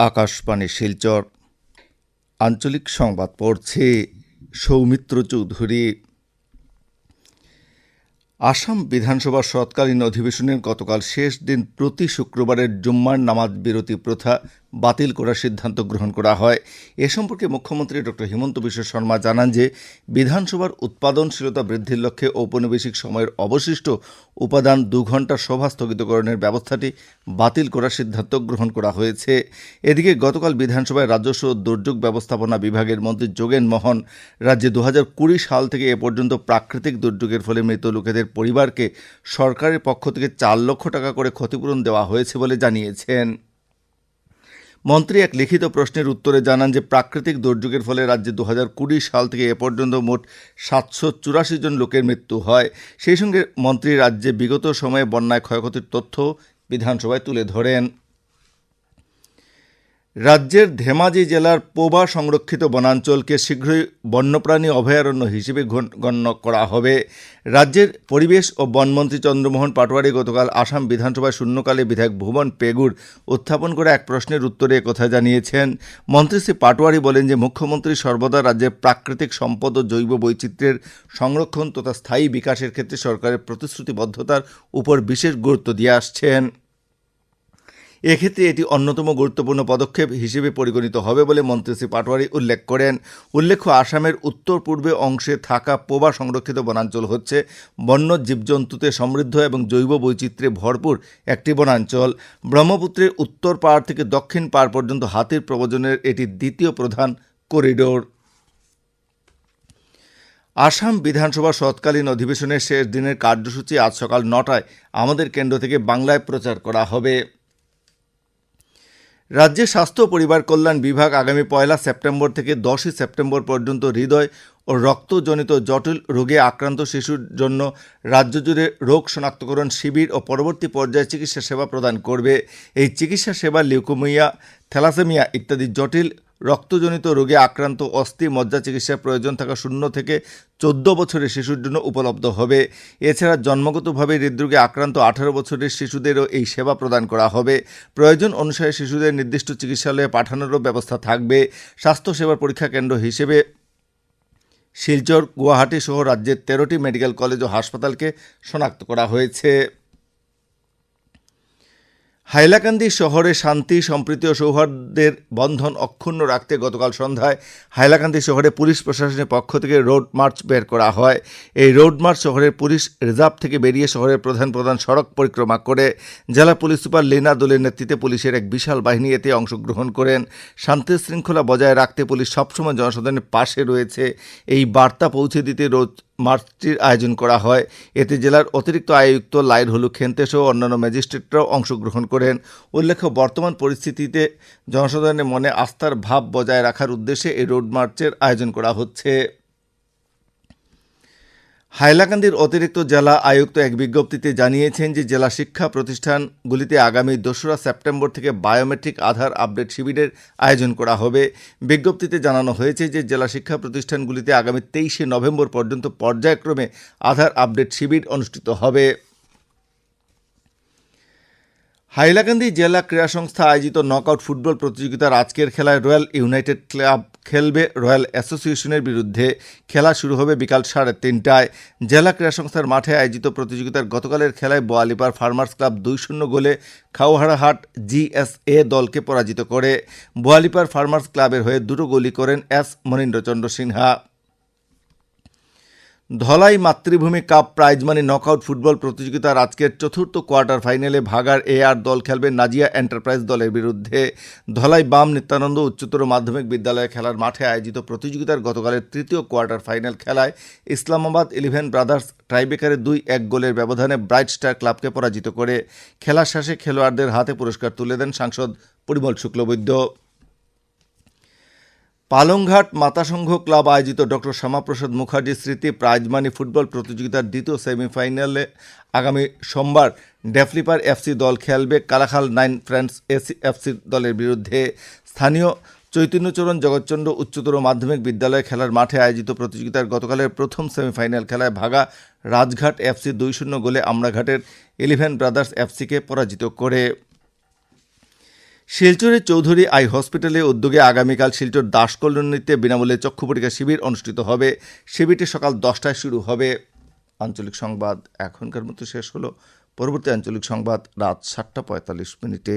আকাশবাণী শিলচর। আঞ্চলিক সংবাদ পড়ছে সৌমিত্র চৌধুরী। আসাম বিধানসভার সৎকালীন অধিবেশনের গতকাল শেষ দিন প্রতি শুক্রবারের জুম্মার নামাজ বিরতি প্রথা বাতিল করার সিদ্ধান্ত গ্রহণ করা হয়। এ সম্পর্কে মুখ্যমন্ত্রী ডক্টর হিমন্ত বিশ্ব শর্মা জানান যে, বিধানসভার উৎপাদনশীলতা বৃদ্ধির লক্ষ্যে ঔপনিবেশিক সময়ের অবশিষ্ট উপাদান দু ঘণ্টা সভা স্থগিতকরণের ব্যবস্থাটি বাতিল করার সিদ্ধান্ত গ্রহণ করা হয়েছে। এদিকে গতকাল বিধানসভায় রাজস্ব দুর্যোগ ব্যবস্থাপনা বিভাগের মন্ত্রী যোগেন মোহন রাজ্যে দু সাল থেকে এ পর্যন্ত প্রাকৃতিক দুর্যোগের ফলে মৃত লোকেদের পরিবারকে সরকারের পক্ষ থেকে চার লক্ষ টাকা করে ক্ষতিপূরণ দেওয়া হয়েছে বলে জানিয়েছেন। মন্ত্রী এক লিখিত প্রশ্নের উত্তরে জানান যে প্রাকৃতিক দুর্যোগের ফলে রাজ্যে দু সাল থেকে এ পর্যন্ত মোট সাতশো চুরাশি জন লোকের মৃত্যু হয়। সেই সঙ্গে মন্ত্রী রাজ্যে বিগত সময়ে বন্যায় ক্ষয়ক্ষতির তথ্য বিধানসভায় তুলে ধরেন। রাজ্যের ধেমাজি জেলার পোবা সংরক্ষিত বনাঞ্চলকে শীঘ্রই বন্যপ্রাণী অভয়ারণ্য হিসেবে গণ- গণ্য করা হবে। রাজ্যের পরিবেশ ও বনমন্ত্রী চন্দ্রমোহন পাটোয়ারি গতকাল আসাম বিধানসভায় শূন্যকালে বিধায়ক ভুবন পেগুর উত্থাপন করে এক প্রশ্নের উত্তরে একথা জানিয়েছেন। মন্ত্রী শ্রী পাটোয়ারি বলেন যে, মুখ্যমন্ত্রী সর্বদা রাজ্যের প্রাকৃতিক সম্পদ ও জৈব বৈচিত্র্যের সংরক্ষণ তথা স্থায়ী বিকাশের ক্ষেত্রে সরকারের প্রতিশ্রুতিবদ্ধতার উপর বিশেষ গুরুত্ব দিয়ে আসছেন। এক্ষেত্রে এটি অন্যতম গুরুত্বপূর্ণ পদক্ষেপ হিসেবে পরিগণিত হবে বলে মন্ত্রী শ্রী পাটোয়ারি উল্লেখ করেন। উল্লেখ্য, আসামের উত্তর পূর্বে অংশে থাকা পোবা সংরক্ষিত বনাঞ্চল হচ্ছে বন্য জীবজন্তুতে সমৃদ্ধ এবং জৈব বৈচিত্র্যে ভরপুর একটি বনাঞ্চল। ব্রহ্মপুত্রের উত্তর পাড় থেকে দক্ষিণ পাড় পর্যন্ত হাতির প্রবজনের এটি দ্বিতীয় প্রধান করিডোর। আসাম বিধানসভা শরৎকালীন অধিবেশনের শেষ দিনের কার্যসূচি আজ সকাল নটায় আমাদের কেন্দ্র থেকে বাংলায় প্রচার করা হবে। রাজ্যের স্বাস্থ্য পরিবার কল্যাণ বিভাগ আগামী পয়লা সেপ্টেম্বর থেকে দশই সেপ্টেম্বর পর্যন্ত হৃদয় ও রক্তজনিত জটিল রোগে আক্রান্ত শিশুর জন্য রাজ্য জুড়ে রোগ শনাক্তকরণ শিবির ও পরবর্তী পর্যায়ে চিকিৎসা সেবা প্রদান করবে। এই চিকিৎসা সেবা লিউকোমিয়া, থ্যালাসেমিয়া ইত্যাদি জটিল রক্তজনিত রোগে আক্রান্ত অস্থি মজ্জা চিকিৎসার প্রয়োজন থাকা শূন্য থেকে চোদ্দ বছরের শিশুর জন্য উপলব্ধ হবে। এছাড়া জন্মগতভাবে হৃদরোগে আক্রান্ত আঠারো বছরের শিশুদেরও এই সেবা প্রদান করা হবে। প্রয়োজন অনুসারে শিশুদের নির্দিষ্ট চিকিৎসালয়ে পাঠানোরও ব্যবস্থা থাকবে। স্বাস্থ্যসেবার পরীক্ষা কেন্দ্র হিসেবে শিলচর গুয়াহাটি সহ রাজ্যের তেরোটি মেডিকেল কলেজ ও হাসপাতালকে শনাক্ত করা হয়েছে। হাইলাকান্দি শহরে শান্তি, সম্প্রীতি ও সৌহার্দ্যের বন্ধন অক্ষুণ্ণ রাখতে গতকাল সন্ধ্যায় হাইলাকান্দি শহরে পুলিশ প্রশাসনের পক্ষ থেকে রোড মার্চ বের করা হয়। এই রোড মার্চ শহরের পুলিশ রিজার্ভ থেকে বেরিয়ে শহরের প্রধান প্রধান সড়ক পরিক্রমা করে জেলা পুলিশ সুপার লীনা দোলের নেতৃত্বে পুলিশের এক বিশাল বাহিনী এতে অংশগ্রহণ করেন। শান্তি শৃঙ্খলা বজায় রাখতে পুলিশ সবসময় জনসাধারণের পাশে রয়েছে। এই বার্তা পৌঁছে দিতে রোজ মার্চটির আয়োজন করা হয়। এতে জেলার অতিরিক্ত আয়ুক্ত লাইর হলু খেন্তে সহ অন্যান্য ম্যাজিস্ট্রেটরাও অংশগ্রহণ করেন। উল্লেখ্য, বর্তমান পরিস্থিতিতে জনসাধারণের মনে আস্থার ভাব বজায় রাখার উদ্দেশ্যে এই রোড মার্চের আয়োজন করা হচ্ছে। হাইলাকান্দির অতিরিক্ত জেলা আয়ুক্ত এক বিজ্ঞপ্তিতে জানিয়েছেন যে জেলা শিক্ষা প্রতিষ্ঠানগুলিতে আগামী দোসরা সেপ্টেম্বর থেকে বায়োমেট্রিক আধার আপডেট শিবিরের আয়োজন করা হবে। বিজ্ঞপ্তিতে জানানো হয়েছে যে জেলা শিক্ষা প্রতিষ্ঠানগুলিতে আগামী তেইশে নভেম্বর পর্যন্ত পর্যায়ক্রমে আধার আপডেট শিবির অনুষ্ঠিত হবে। হাইলাকান্দি জেলা ক্রীড়া সংস্থা আয়োজিত নকআউট ফুটবল প্রতিযোগিতার আজকের খেলায় রয়্যাল ইউনাইটেড ক্লাব খেলবে রয়্যাল অ্যাসোসিয়েশনের বিরুদ্ধে। খেলা শুরু হবে বিকাল সাড়ে তিনটায়। জেলা ক্রীড়া সংস্থার মাঠে আয়োজিত প্রতিযোগিতার গতকালের খেলায় বোয়ালিপার ফার্মার্স ক্লাব দুই শূন্য গোলে খাওহারাহাট জিএসএ দলকে পরাজিত করে। বোয়ালিপার ফার্মার্স ক্লাবের হয়ে দুটো গোলই করেন এস মনীন্দ্রচন্দ্র সিনহা। ধলাই মাতৃভূমি cup prize money knockout football প্রতিযোগিতার আজকের চতুর্থ কোয়ার্টার ফাইনালে ভাগার এ আর দল খেলবে নাজিয়া এন্টারপ্রাইজ দলের বিরুদ্ধে। ধলাই বাম নিত্যানন্দ উচ্চতর মাধ্যমিক বিদ্যালয়ে খেলার মাঠে আয়োজিত প্রতিযোগিতার গতকালের তৃতীয় কোয়ার্টার ফাইনাল খেলায় ইসলামাবাদ ইলেভেন ব্রাদার্স টাইব্রেকারে দুই এক গোলের ব্যবধানে ব্রাইট স্টার ক্লাবকে পরাজিত করে। খেলার শেষে খেলোয়াড়দের হাতে পুরস্কার তুলে দেন সাংসদ পরিমল শুক্লবৈদ্য। পালংঘাট মাতাসংঘ ক্লাব আয়োজিত ডক্টর শ্যামাপ্রসাদ মুখার্জি স্মৃতি প্রাইজমানি ফুটবল প্রতিযোগিতার দ্বিতীয় সেমিফাইনালে আগামী সোমবার ডেফলিপার এফসি দল খেলবে। Kalakhal nine friends AC FC দলের বিরুদ্ধে স্থানীয় চৈতন্যচরণ জগৎচন্দ্র উচ্চতর মাধ্যমিক বিদ্যালয়ে খেলার মাঠে আয়োজিত প্রতিযোগিতার গতকালের প্রথম সেমিফাইনাল খেলায় ভাগা রাজঘাট এফসি দুই শূন্য গোলে আমরাঘাটের ইলেভেন ব্রাদার্স এফসিকে পরাজিত করে। শিলচরের চৌধুরী আই হসপিটালে উদ্যোগে আগামীকাল শিলচর দাস কলোনিতে বিনামূল্যে চক্ষু পরীক্ষা শিবির অনুষ্ঠিত হবে। শিবিরটি সকাল দশটায় শুরু হবে। আঞ্চলিক সংবাদ এখনকার মতো শেষ হলো। পরবর্তী আঞ্চলিক সংবাদ রাত সাতটা পঁয়তাল্লিশ মিনিটে।